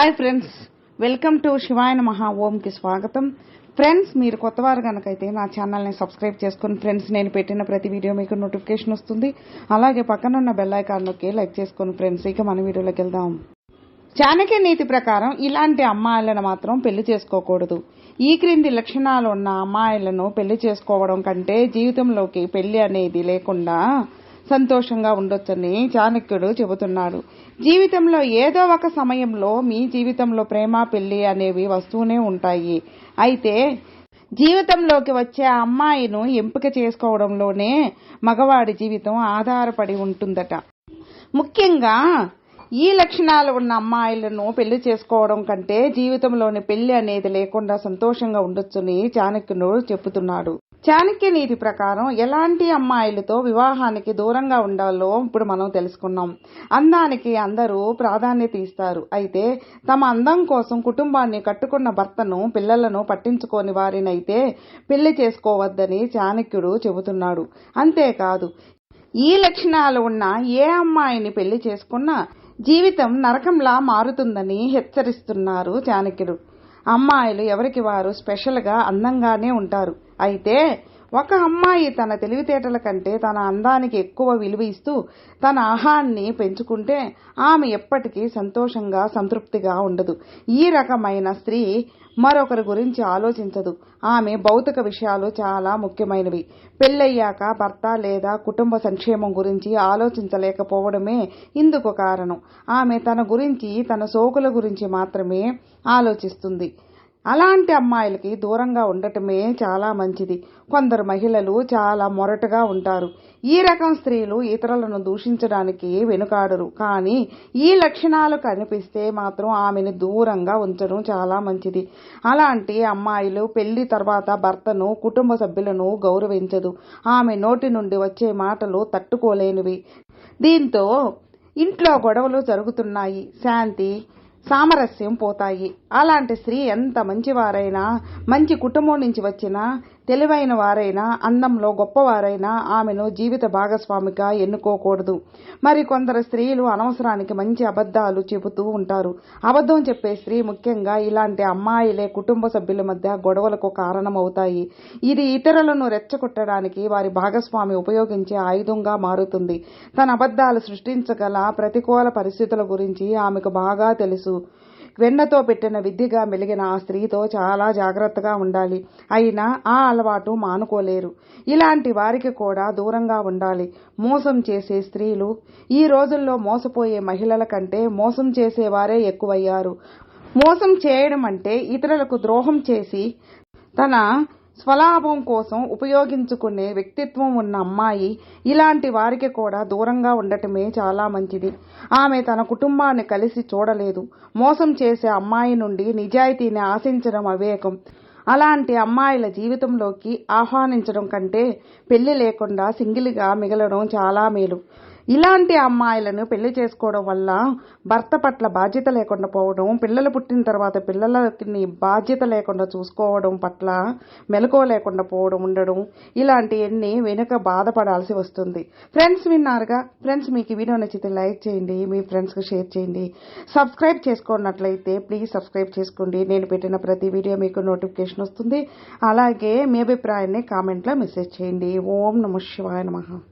Hi friends welcome to శివాయన మహా ఓంకి స్వాగతం ఫ్రెండ్స్ మీరు కొత్తవారు కనుకైతే నా ఛానల్ని సబ్స్క్రైబ్ చేసుకుని ఫ్రెండ్స్ నేను పెట్టిన ప్రతి వీడియో మీకు నోటిఫికేషన్ వస్తుంది. అలాగే పక్కన ఉన్న బెల్ ఐకాన్ నొక్కి లైక్ చేసుకుని ఫ్రెండ్స్ ఇక మన వీడియోలోకి వెళ్దాం. చాణక్య నీతి ప్రకారం ఇలాంటి అమ్మాయిలను మాత్రం పెళ్ళి చేసుకోకూడదు. ఈ క్రింది లక్షణాలు ఉన్న అమ్మాయిలను పెళ్ళి చేసుకోవడం కంటే జీవితంలోకి పెళ్ళి అనేది లేకుండా సంతోషంగా ఉండొచ్చని చాణక్యుడు చెబుతున్నాడు. జీవితంలో ఏదో ఒక సమయంలో మీ జీవితంలో ప్రేమ పెళ్ళి అనేవి వస్తూనే ఉంటాయి. అయితే జీవితంలోకి వచ్చే అమ్మాయిను ఎంపిక చేసుకోవడంలోనే మగవాడి జీవితం ఆధారపడి ఉంటుందట. ముఖ్యంగా ఈ లక్షణాలు ఉన్న అమ్మాయిలను పెళ్ళి చేసుకోవడం కంటే జీవితంలోని పెళ్ళి అనేది లేకుండా సంతోషంగా ఉండొచ్చని చాణక్యుడు చెబుతున్నాడు. చాణక్య నీతి ప్రకారం ఎలాంటి అమ్మాయిలతో వివాహానికి దూరంగా ఉండాలో ఇప్పుడు మనం తెలుసుకున్నాం. అందానికి అందరూ ప్రాధాన్యత ఇస్తారు. అయితే తమ అందం కోసం కుటుంబాన్ని కట్టుకున్న భర్తను పిల్లలను పట్టించుకోని వారినైతే పెళ్ళి చేసుకోవద్దని చాణక్యుడు చెబుతున్నాడు. అంతేకాదు ఈ లక్షణాలు ఉన్న ఏ అమ్మాయిని పెళ్ళి చేసుకున్నా జీవితం నరకంలా మారుతుందని హెచ్చరిస్తున్నారు చాణక్యుడు. అమ్మాయిలు ఎవరికి వారు స్పెషల్గా అందంగానే ఉంటారు. అయితే ఒక అమ్మాయి తన తెలివితేటల కంటే తన అందానికి ఎక్కువ విలువ ఇస్తూ తన ఆహాన్ని పెంచుకుంటే ఆమె ఎప్పటికీ సంతోషంగా సంతృప్తిగా ఉండదు. ఈ రకమైన స్త్రీ మరొకరి గురించి ఆలోచించదు. ఆమె భౌతిక విషయాలు చాలా ముఖ్యమైనవి. పెళ్ళయ్యాక భర్త లేదా కుటుంబ సంక్షేమం గురించి ఆలోచించలేకపోవడమే ఇందుకు కారణం. ఆమె తన గురించి తన సోకుల గురించి మాత్రమే ఆలోచిస్తుంది. అలాంటి అమ్మాయిలకి దూరంగా ఉండటమే చాలా మంచిది. కొందరు మహిళలు చాలా మొరటుగా ఉంటారు. ఈ రకం స్త్రీలు ఇతరులను దూషించడానికి వెనుకాడరు. కానీ ఈ లక్షణాలు కనిపిస్తే మాత్రం ఆమెను దూరంగా ఉంచడం చాలా మంచిది. అలాంటి అమ్మాయిలు పెళ్ళి తర్వాత భర్తను కుటుంబ సభ్యులను గౌరవించదు. ఆమె నోటి నుండి వచ్చే మాటలు తట్టుకోలేనివి. దీంతో ఇంట్లో గొడవలు జరుగుతున్నాయి. శాంతి సామరస్యం పోతాయి. అలాంటి స్త్రీ ఎంత మంచివారైనా మంచి కుటుంబం నుంచి వచ్చినా తెలివైన వారైనా అందంలో గొప్పవారైనా ఆమెను జీవిత భాగస్వామిగా ఎన్నుకోకూడదు. మరి కొందరు స్త్రీలు అనవసరానికి మంచి అబద్ధాలు చెబుతూ ఉంటారు. అబద్ధం చెప్పే స్త్రీ ముఖ్యంగా ఇలాంటి అమ్మాయిలే కుటుంబ సభ్యుల మధ్య గొడవలకు కారణమవుతాయి. ఇది ఇతరులను రెచ్చగొట్టడానికి వారి భాగస్వామి ఉపయోగించే ఆయుధంగా మారుతుంది. తన అబద్ధాలు సృష్టించగల ప్రతికూల పరిస్థితుల గురించి ఆమెకు బాగా తెలుసు. వెన్నతో పెట్టిన విద్యగా మెలిగిన ఆ స్త్రీతో చాలా జాగ్రత్తగా ఉండాలి. అయినా ఆ అలవాటు మానుకోలేరు. ఇలాంటి వారికి కూడా దూరంగా ఉండాలి. మోసం చేసే స్త్రీలు ఈ రోజుల్లో మోసపోయే మహిళల కంటే మోసం చేసేవారే ఎక్కువయ్యారు. మోసం చేయడం అంటే ఇతరులకు ద్రోహం చేసి తన స్వలాభం కోసం ఉపయోగించుకునే వ్యక్తిత్వం ఉన్న అమ్మాయి ఇలాంటి వారికి కూడా దూరంగా ఉండటమే చాలా మంచిది. ఆమె తన కుటుంబాన్ని కలిసి చూడలేదు. మోసం చేసే అమ్మాయి నుండి నిజాయితీని ఆశించడం అవేకం అలాంటి అమ్మాయిల జీవితంలోకి ఆహ్వానించడం కంటే పెళ్ళి లేకుండా సింగిల్గా మిగలడం చాలా మేలు. ఇలాంటి అమ్మాయిలను పెళ్ళి చేసుకోవడం వల్ల భర్త పట్ల బాధ్యత లేకుండా పోవడం పిల్లలు పుట్టిన తర్వాత పిల్లలకి బాధ్యత లేకుండా చూసుకోవడం పట్ల మెలకువ లేకుండా పోవడం ఉండడం ఇలాంటివన్నీ వెనుక బాధపడాల్సి వస్తుంది. ఫ్రెండ్స్ విన్నారుగా? ఫ్రెండ్స్ మీకు వీడియో నచ్చితే లైక్ చేయండి మీ ఫ్రెండ్స్కి షేర్ చేయండి. సబ్స్క్రైబ్ చేసుకున్నట్లయితే ప్లీజ్ సబ్స్క్రైబ్ చేసుకోండి. నేను పెట్టిన ప్రతి వీడియో మీకు నోటిఫికేషన్ వస్తుంది. అలాగే మీ అభిప్రాయాన్ని కామెంట్లో మెసేజ్ చేయండి. ఓం నమ శివాయ నమః.